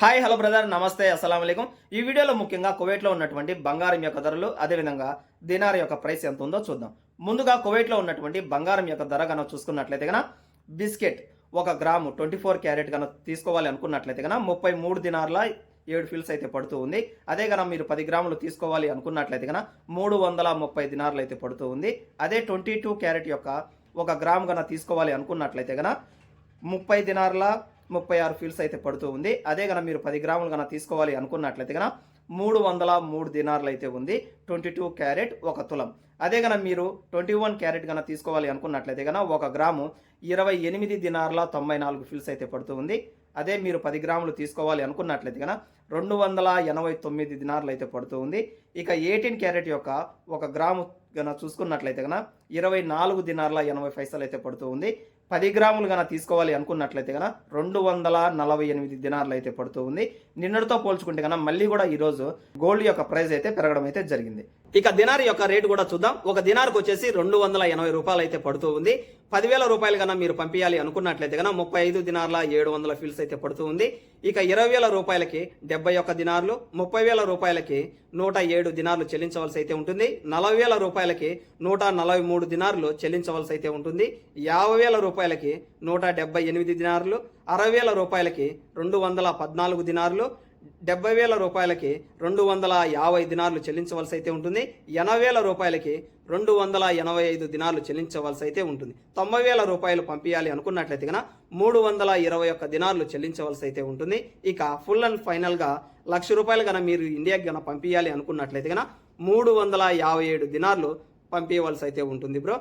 Hi hello brother నమస్తే అస్సలం అయికం ఈ వీడియోలో ముఖ్యంగా కువైట్లో ఉన్నటువంటి బంగారం యొక్క ధరలు అదేవిధంగా దినార్ యొక్క ప్రైస్ ఎంత ఉందో చూద్దాం. ముందుగా కువైట్లో ఉన్నటువంటి బంగారం యొక్క ధర కనుక చూసుకున్నట్లయితే కనుక బిస్కెట్ ఒక గ్రాము ట్వంటీ ఫోర్ క్యారెట్ కనుక తీసుకోవాలి అనుకున్నట్లయితే కనుక ముప్పై మూడు దినార్ల ఏడు ఫిల్స్ అయితే పడుతూ ఉంది. అదే కనుక మీరు పది గ్రాములు తీసుకోవాలి అనుకున్నట్లయితే కనుక మూడు వందల ముప్పై దినార్లు అయితే పడుతూ ఉంది. అదే ట్వంటీ టూ క్యారెట్ యొక్క ఒక గ్రాము కనుక తీసుకోవాలి అనుకున్నట్లయితే కనుక ముప్పై దినార్ల ముప్పై ఆరు ఫీల్స్ అయితే పడుతూ ఉంది. అదే కనుక మీరు పది గ్రాములు కనుక తీసుకోవాలి అనుకున్నట్లయితే కనుక మూడు వందల మూడు దినార్లు అయితే ఉంది. ట్వంటీ టూ క్యారెట్ ఒక తులం. అదే కనుక మీరు ట్వంటీ వన్ క్యారెట్ కనుక తీసుకోవాలి అనుకున్నట్లయితే కనుక ఒక గ్రాము ఇరవై ఎనిమిది దినార్ల తొంభై నాలుగు ఫీల్స్ అయితే పడుతూ ఉంది. అదే మీరు పది గ్రాములు తీసుకోవాలి అనుకున్నట్లయితే కనుక రెండు వందల ఎనభై తొమ్మిది దినార్లు అయితే పడుతూ ఉంది. ఇక ఎయిటీన్ క్యారెట్ యొక్క ఒక గ్రాము కనుక చూసుకున్నట్లయితే కనుక ఇరవై నాలుగు దినార్ల ఎనభై పైసలు అయితే పడుతూ ఉంది. పది గ్రాములు కనుక తీసుకోవాలి అనుకున్నట్లయితే కనుక రెండు వందల నలభై ఎనిమిది దినార్లు అయితే పడుతూ ఉంది. నిన్నటితో పోల్చుకుంటే కనుక మళ్ళీ కూడా ఈరోజు గోల్డ్ యొక్క ప్రైస్ అయితే పెరగడం అయితే జరిగింది. ఇక దినార్ యొక్క రేటు కూడా చూద్దాం. ఒక దినార్కు వచ్చేసి రెండు వందల ఎనభై రూపాయలు అయితే పడుతూ ఉంది. పదివేల రూపాయలు కన్నా మీరు పంపించాలి అనుకున్నట్లయితే కనుక ముప్పై ఐదు దినార్ల ఏడు వందల ఫీల్స్ అయితే పడుతూ ఉంది. ఇక ఇరవై వేల రూపాయలకి డెబ్బై ఒక్క దినార్లు ముప్పై వేల రూపాయలకి నూట ఏడు దినార్లు చెల్లించవలసి అయితే ఉంటుంది. నలభై వేల రూపాయలకి నూట నలభై మూడు దినార్లు చెల్లించవలసి అయితే ఉంటుంది. యాభై వేల రూపాయలు రూపాయలకి నూట డెబ్బై ఎనిమిది దినారులు అరవై వేల రూపాయలకి రెండు వందల పద్నాలుగు దినారులు డెబ్బై వేల రూపాయలకి రెండు వందల యాభై దినార్లు చెల్లించవలసి అయితే ఉంటుంది. ఎనభై వేల రూపాయలకి రెండు వందల ఎనభై ఐదు దినార్లు చెల్లించవలసి అయితే ఉంటుంది. తొంభై వేల రూపాయలు పంపించాలి అనుకున్నట్లయితే కనుక మూడు వందల ఇరవై ఒక్క దినార్లు చెల్లించవలసి అయితే ఉంటుంది. ఇక ఫుల్ అండ్ ఫైనల్గా లక్ష రూపాయలు కనుక మీరు ఇండియాకి కనుక పంపించాలి అనుకున్నట్లయితే కనుక మూడు వందల యాభై ఏడు దినార్లు పంపించవలసి అయితే ఉంటుంది బ్రో.